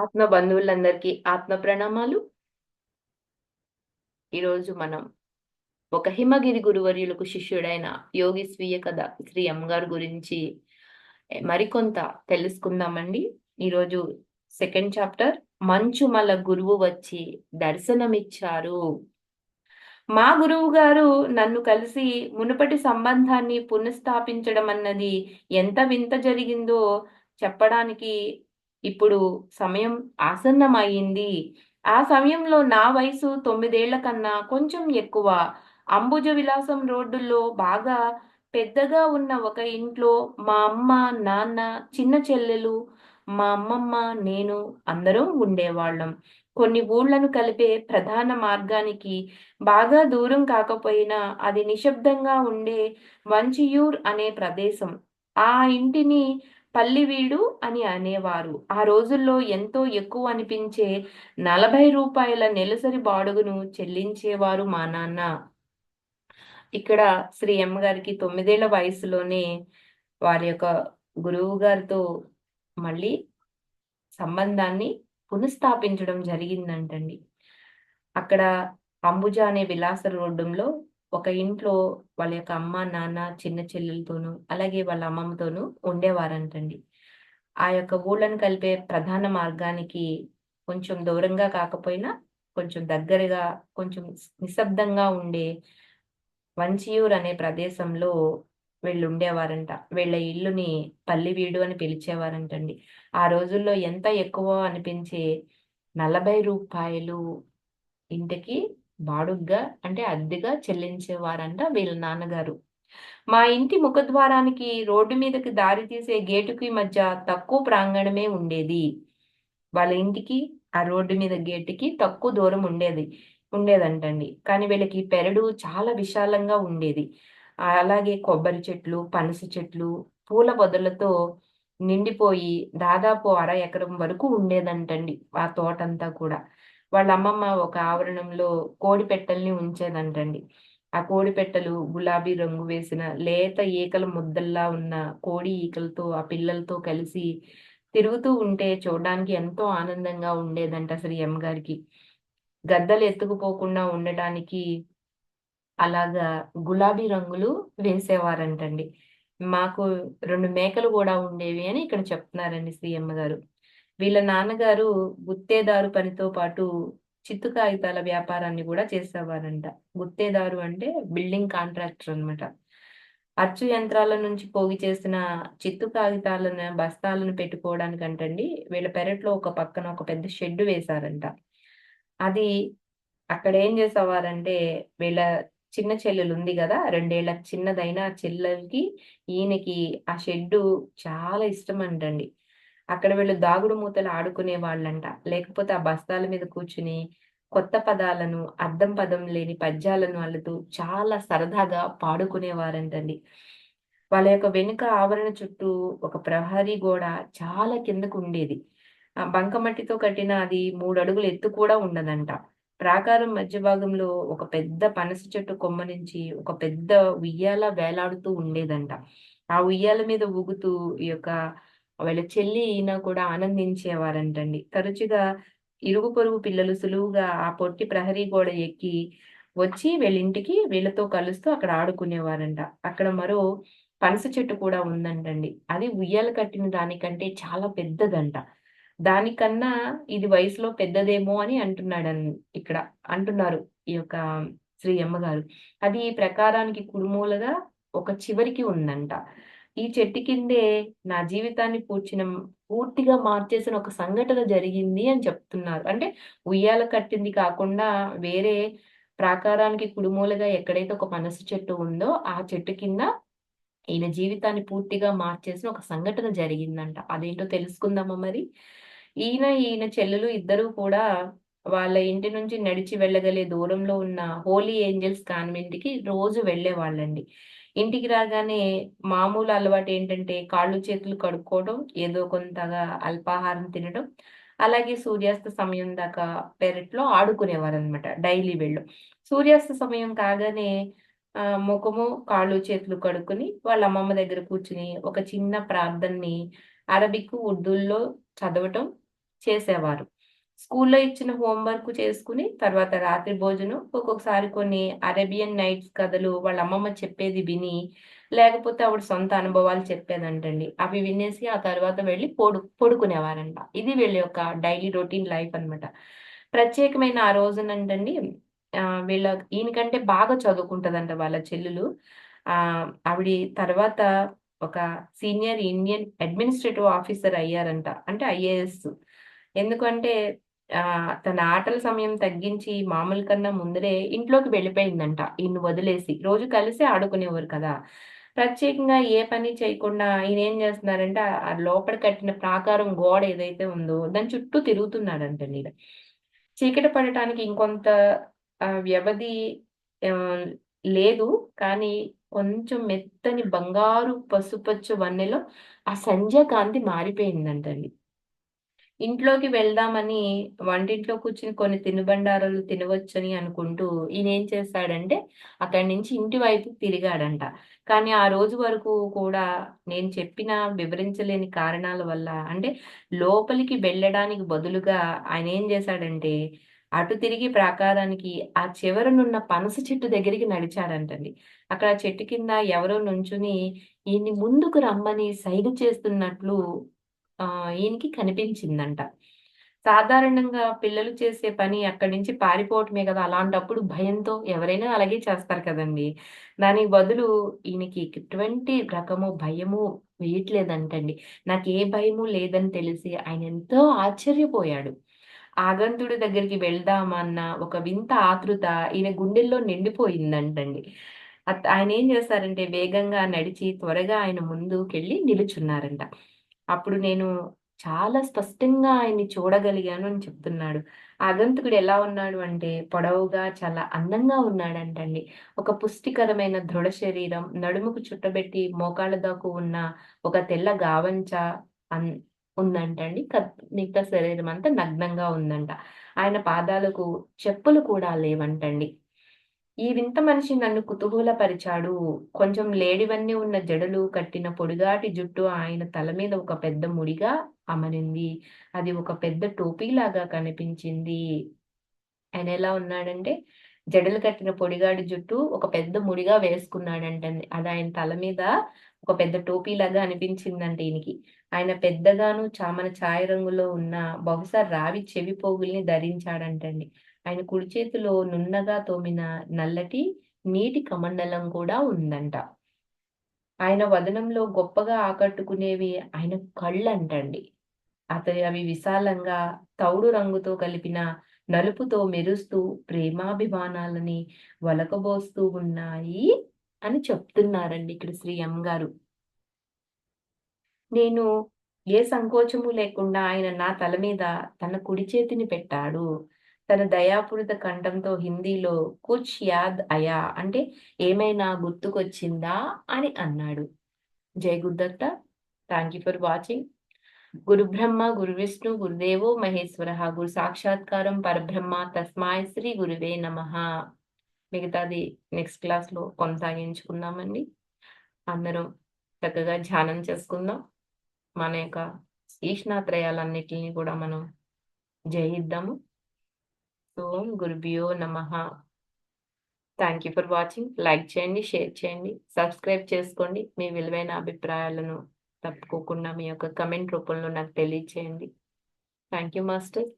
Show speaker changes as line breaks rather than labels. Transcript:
ఆత్మ బంధువులందరికీ ఆత్మ ప్రణామాలు ఈరోజు మనం ఒక హిమగిరి గురువర్యులకు శిష్యుడైన యోగి స్వీయ కథ శ్రీ అమ్మగారు గురించి మరికొంత తెలుసుకుందామండి ఈరోజు సెకండ్ చాప్టర్ మంచు మల గురువు వచ్చి దర్శనమిచ్చారు మా గురువు గారు నన్ను కలిసి మునుపటి సంబంధాన్ని పునఃస్థాపించడం అన్నది ఎంత వింత జరిగిందో చెప్పడానికి ఇప్పుడు సమయం ఆసన్నమయ్యింది ఆ సమయంలో నా వయసు తొమ్మిదేళ్ల కన్నా కొంచెం ఎక్కువ అంబుజ విలాసం రోడ్డులో బాగా పెద్దగా ఉన్న ఒక ఇంట్లో మా అమ్మ నాన్న చిన్న చెల్లెలు మా అమ్మమ్మ నేను అందరం ఉండేవాళ్ళం కొన్ని ఊళ్ళను కలిపే ప్రధాన మార్గానికి బాగా దూరం కాకపోయినా అది నిశ్శబ్దంగా ఉండే వంచియూర్ అనే ప్రదేశం ఆ ఇంటిని పల్లివీడు అని అనేవారు ఆ రోజుల్లో ఎంతో ఎక్కువ అనిపించే నలభై రూపాయల నెలసరి బాడుగును చెల్లించేవారు మా నాన్న ఇక్కడ శ్రీ ఎమ్మ గారికి తొమ్మిదేళ్ల వయసులోనే వారి యొక్క గురువు గారితో మళ్ళీ సంబంధాన్ని పునఃస్థాపించడం జరిగిందంటండి అక్కడ అంబుజా అనే విలాస రోడ్డులో ఒక ఇంట్లో వాళ్ళ యొక్క అమ్మ నాన్న చిన్న చెల్లెలతోనూ అలాగే వాళ్ళ అమ్మమ్మతోనూ ఉండేవారంటండి ఆ యొక్క ఊళ్ళను కలిపే ప్రధాన మార్గానికి కొంచెం దూరంగా కాకపోయినా కొంచెం దగ్గరగా కొంచెం నిశ్శబ్దంగా ఉండే వంచియూర్ అనే ప్రదేశంలో వీళ్ళు ఉండేవారంట వీళ్ళ ఇల్లుని పల్లివీడు అని పిలిచేవారంటండి ఆ రోజుల్లో ఎంత ఎక్కువ అనిపించే నలభై రూపాయలు ఇంటికి బాడుగ్గా అంటే అద్దెగా చెల్లించేవారంట వీళ్ళ నాన్నగారు మా ఇంటి ముఖద్వారానికి రోడ్డు మీదకి దారి తీసే గేటుకి మధ్య తక్కువ ప్రాంగణమే ఉండేది వాళ్ళ ఇంటికి ఆ రోడ్డు మీద గేటుకి తక్కువ దూరం ఉండేది ఉండేదంటండి కానీ వీళ్ళకి పెరడు చాలా విశాలంగా ఉండేది అలాగే కొబ్బరి చెట్లు పనస చెట్లు పూల పొదలతో నిండిపోయి దాదాపు అర ఎకరం వరకు ఉండేదంటండి ఆ తోటంతా కూడా వాళ్ళ అమ్మమ్మ ఒక ఆవరణంలో కోడి పెట్టల్ని ఉంచేదంటండి ఆ కోడి పెట్టలు గులాబీ రంగు వేసిన లేత ఈకల ముద్దల్లా ఉన్న కోడి ఈకలతో ఆ పిల్లలతో కలిసి తిరుగుతూ ఉంటే చూడడానికి ఎంతో ఆనందంగా ఉండేదంట అసలు గారికి గద్దలు ఎత్తుకుపోకుండా ఉండటానికి అలాగా గులాబీ రంగులు వేసేవారంటండి మాకు రెండు మేకలు కూడా ఉండేవి అని ఇక్కడ చెప్తున్నారండి శ్రీ గారు వీళ్ళ నాన్నగారు గుత్తేదారు పనితో పాటు చిత్తు కాగితాల వ్యాపారాన్ని కూడా చేసేవారంట గుత్తేదారు అంటే బిల్డింగ్ కాంట్రాక్టర్ అనమాట అచ్చు యంత్రాల నుంచి పోగి చేసిన చిత్తు కాగితాలను బస్తాలను పెట్టుకోవడానికి అంటండి వీళ్ళ పెరట్లో ఒక పక్కన ఒక పెద్ద షెడ్ వేశారంట అది అక్కడ ఏం చేసేవారంటే వీళ్ళ చిన్న చెల్లెలు ఉంది కదా రెండేళ్ల చిన్నదైన చెల్లెలకి ఈయనకి ఆ షెడ్డు చాలా ఇష్టం అంటండి అక్కడ వీళ్ళు దాగుడు మూతలు ఆడుకునే వాళ్ళంట లేకపోతే ఆ బస్తాల మీద కూర్చుని కొత్త పదాలను అర్థం పదం లేని పద్యాలను అల్లుతూ చాలా సరదాగా పాడుకునేవారంటండి వాళ్ళ యొక్క వెనుక ఆవరణ చుట్టూ ఒక ప్రహరీ గోడ చాలా కిందకు ఉండేది ఆ బంకమట్టితో కట్టిన అది మూడు అడుగులు ఎత్తు కూడా ఉండదంట ప్రాకారం మధ్య భాగంలో ఒక పెద్ద పనస చెట్టు కొమ్మ నుంచి ఒక పెద్ద ఉయ్యాల వేలాడుతూ ఉండేదంట ఆ ఉయ్యాల మీద ఊగుతూ ఈ యొక్క వాళ్ళ చెల్లి ఈయన కూడా ఆనందించేవారంటండి తరచుగా ఇరుగు పొరుగు పిల్లలు సులువుగా ఆ పొట్టి ప్రహరీ గోడ ఎక్కి వచ్చి వీళ్ళింటికి వీళ్ళతో కలుస్తూ అక్కడ ఆడుకునేవారంట అక్కడ మరో పనస చెట్టు కూడా ఉందంటండి అది ఉయ్యాల కట్టిన దానికంటే చాలా పెద్దదంట దానికన్నా ఇది వయసులో పెద్దదేమో అని అంటున్నాడు ఇక్కడ అంటున్నారు ఈ యొక్క శ్రీ అమ్మగారు అది ప్రకారానికి కుడుమూలగా ఒక చివరికి ఉందంట ఈ చెట్టు కిందే నా జీవితాన్ని పూర్చిన పూర్తిగా మార్చేసిన ఒక సంఘటన జరిగింది అని చెప్తున్నారు అంటే ఉయ్యాల కట్టింది కాకుండా వేరే ప్రాకారానికి కుడుమూలగా ఎక్కడైతే ఒక పనస చెట్టు ఉందో ఆ చెట్టు కింద ఈయన జీవితాన్ని పూర్తిగా మార్చేసిన ఒక సంఘటన జరిగిందంట అదేంటో తెలుసుకుందామా మరి ఈయన ఈయన చెల్లెలు ఇద్దరూ కూడా వాళ్ళ ఇంటి నుంచి నడిచి వెళ్ళగలిగే దూరంలో ఉన్న హోలీ ఏంజల్స్ కాన్వెంట్కి రోజు వెళ్ళేవాళ్ళండి ఇంటికి రాగానే మామూలు అలవాటు ఏంటంటే కాళ్ళు చేతులు కడుక్కోవడం ఏదో కొంతగా అల్పాహారం తినడం అలాగే సూర్యాస్త సమయం దాకా పెరట్లో ఆడుకునేవారు అనమాట డైలీ వెళ్ళు సూర్యాస్త సమయం కాగానే ముఖము కాళ్ళు చేతులు కడుక్కుని వాళ్ళ అమ్మమ్మ దగ్గర కూర్చుని ఒక చిన్న ప్రార్థనని అరబిక్ ఉర్దూల్లో చదవటం చేసేవారు స్కూల్లో ఇచ్చిన హోంవర్క్ చేసుకుని తర్వాత రాత్రి భోజనం ఒక్కొక్కసారి కొన్ని అరేబియన్ నైట్స్ కథలు వాళ్ళ అమ్మమ్మ చెప్పేది విని లేకపోతే ఆవిడ సొంత అనుభవాలు చెప్పేదంటండి అవి వినేసి ఆ తర్వాత వెళ్ళి పొడు పొడుకునేవారంట ఇది వీళ్ళ యొక్క డైలీ రొటీన్ లైఫ్ అనమాట ప్రత్యేకమైన ఆ రోజునంటండి వీళ్ళ ఈయనకంటే బాగా చదువుకుంటదంట వాళ్ళ చెల్లెలు ఆ ఆవిడ తర్వాత ఒక సీనియర్ ఇండియన్ అడ్మినిస్ట్రేటివ్ ఆఫీసర్ అయ్యారంట అంటే ఐఏఎస్ ఎందుకంటే తన ఆటల సమయం తగ్గించి మామూలు కన్నా ముందరే ఇంట్లోకి వెళ్ళిపోయిందంట ఈయన వదిలేసి రోజు కలిసి ఆడుకునేవారు కదా ప్రత్యేకంగా ఏ పని చేయకుండా ఈయన ఏం చేస్తున్నారంటే ఆ లోపల కట్టిన ప్రాకారం గోడ ఏదైతే ఉందో దాని చుట్టూ తిరుగుతున్నాడంట నీడ చీకటి పడటానికి ఇంకొంత వ్యవధి లేదు కానీ కొంచెం మెత్తని బంగారు పసుపచ్చు వన్నెలో ఆ సంధ్యాకాంతి మారిపోయిందంటండి ఇంట్లోకి వెళ్దామని వంటింట్లో కూర్చుని కొన్ని తినుబండారాలు తినవచ్చని అనుకుంటూ ఈయన ఏం చేస్తాడంటే అక్కడి నుంచి ఇంటి వైపు తిరిగాడంట కానీ ఆ రోజు వరకు కూడా నేను చెప్పిన వివరించలేని కారణాల వల్ల అంటే లోపలికి వెళ్ళడానికి బదులుగా ఆయన ఏం చేశాడంటే అటు తిరిగి ప్రాకారానికి ఆ చివరనున్న పనస చెట్టు దగ్గరికి నడిచాడంటండి అక్కడ చెట్టు కింద ఎవరో నుంచుని ఈయన్ని ముందుకు రమ్మని సైగ చేస్తున్నట్లు ఈయనకి కనిపించిందంట సాధారణంగా పిల్లలు చేసే పని అక్కడి నుంచి పారిపోవటమే కదా అలాంటప్పుడు భయంతో ఎవరైనా అలాగే చేస్తారు కదండి దానికి బదులు ఈయనకి ఎటువంటి రకము భయము వేయట్లేదంటండి నాకు ఏ భయము లేదని తెలిసి ఆయన ఎంతో ఆశ్చర్యపోయాడు ఆగంతుడి దగ్గరికి వెళ్దామన్న ఒక వింత ఆతృత ఈయన గుండెల్లో నిండిపోయిందంటండి ఆయన ఏం చేస్తారంటే వేగంగా నడిచి త్వరగా ఆయన ముందుకెళ్ళి నిలుచున్నారంట అప్పుడు నేను చాలా స్పష్టంగా ఆయన్ని చూడగలిగాను అని చెప్తున్నాడు అగంతుకుడు ఎలా ఉన్నాడు అంటే పొడవుగా చాలా అందంగా ఉన్నాడంటండి ఒక పుష్టికరమైన దృఢ శరీరం నడుముకు చుట్టబెట్టి మోకాళ్ళ దాకు ఉన్న ఒక తెల్ల గావంచ అన్ ఉందంటండి మిగతా శరీరం అంతా నగ్నంగా ఉందంట ఆయన పాదాలకు చెప్పులు కూడా లేవంటండి ఈ వింత మనిషి నన్ను కుతూహలపరిచాడు కొంచెం లేడివన్నీ ఉన్న జడలు కట్టిన పొడిగాటి జుట్టు ఆయన తల మీద ఒక పెద్ద ముడిగా అమరింది అది ఒక పెద్ద టోపీలాగా కనిపించింది ఆయన ఎలా ఉన్నాడంటే జడలు కట్టిన పొడిగాడి జుట్టు ఒక పెద్ద ముడిగా వేసుకున్నాడంటండి అది ఆయన తల మీద ఒక పెద్ద టోపీలాగా అనిపించిందంట ఈయనకి ఆయన పెద్దగాను చామన ఛాయ రంగులో ఉన్న బహుశా రావి చెవి పోగుల్ని ధరించాడంటండి ఆయన కుడి చేతిలో నున్నగా తోమిన నల్లటి నీటి కమండలం కూడా ఉందంట ఆయన వదనంలో గొప్పగా ఆకట్టుకునేవి ఆయన కళ్ళు అంటండి అతని అవి విశాలంగా తౌడు రంగుతో కలిపిన నలుపుతో మెరుస్తూ ప్రేమాభిమానాలని వలకబోస్తూ ఉన్నాయి అని చెప్తున్నారండి ఇక్కడ శ్రీ ఎం గారు నేను ఏ సంకోచము లేకుండా ఆయన నా తల మీద తన కుడి చేతిని పెట్టాడు తన దయాపూరిత కంఠంతో హిందీలో కుచ్ యాద్ అయా అంటే ఏమైనా గుర్తుకొచ్చిందా అని అన్నాడు జై Gurudatta thank you for watching గురు బ్రహ్మ గురు విష్ణు గురుదేవో మహేశ్వర గురు సాక్షాత్కారం పరబ్రహ్మ తస్మాయ శ్రీ గురువే నమ మిగతాది నెక్స్ట్ క్లాస్ లో కొనసాగించుకుందామండి అందరం చక్కగా ధ్యానం చేసుకుందాం మన యొక్క ఈష్ణాత్రయాలన్నిటిని కూడా మనం జయిద్దాము ఓం గురుభ్యో నమ thank you for watching like చేయండి షేర్ చేయండి సబ్స్క్రైబ్ చేసుకోండి మీ విలువైన అభిప్రాయాలను తప్పుకోకుండా మీ యొక్క కమెంట్ రూపంలో నాకు తెలియచేయండి థ్యాంక్ యూ మాస్టర్